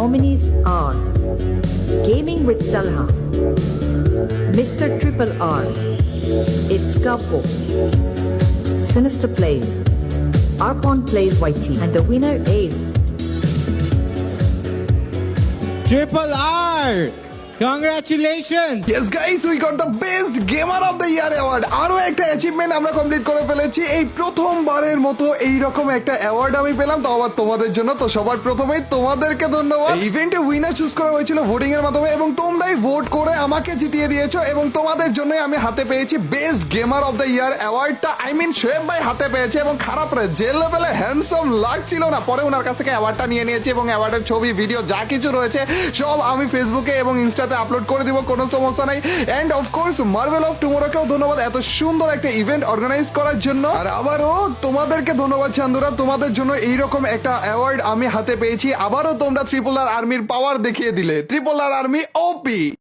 nominees are Gaming with Talha, Mr. Triple R, It's Capo, Sinister Plays, Arpon Plays YT, and the winner is Triple R! Congratulations! Yes guys we got the best gamer of the year award আরও একটা achievement আমরা complete করে ফেলেছি। এই প্রথমবারের মতো এই রকম একটা অ্যাওয়ার্ড আমি পেলাম। তো আবার তোমাদের জন্য তো সবার প্রথমেই তোমাদেরকে ধন্যবাদ। ইভেন্টে উইনার চুজ করা হয়েছিল ভোটিং এর মাধ্যমে এবং তোমরাই ভোট করে আমাকে জিতিয়ে দিয়েছ এবং তোমাদের জন্যই আমি হাতে পেয়েছি best gamer of the year অ্যাওয়ার্ডটা I mean Shoaib ভাই হাতে পেয়েছে এবং খারাপ রে যে লেভেলে হ্যান্ডসাম লাগছিল না। পরে ওনার কাছ থেকে অ্যাওয়ার্ডটা নিয়ে নিয়েছি এবং অ্যাওয়ার্ডের ছবি ভিডিও যা কিছু রয়েছে সব আমি ফেসবুকে এবং ইনস্টাতে আপলোড করে দিব, কোনো সমস্যা নাই। And of course Marvel of টুমোরোকেও ধন্যবাদ এত সুন্দর একটা ইভেন্ট অর্গানাইজ করার জন্য। আর আবারও তোমাদেরকে ধন্যবাদ চান্দুরা, তোমাদের জন্য এইরকম একটা অ্যাওয়ার্ড আমি হাতে পেয়েছি। আবারও তোমরা ত্রিপোলার আর্মির পাওয়ার দেখিয়ে দিলে। ত্রিপোলার আর্মি ওপি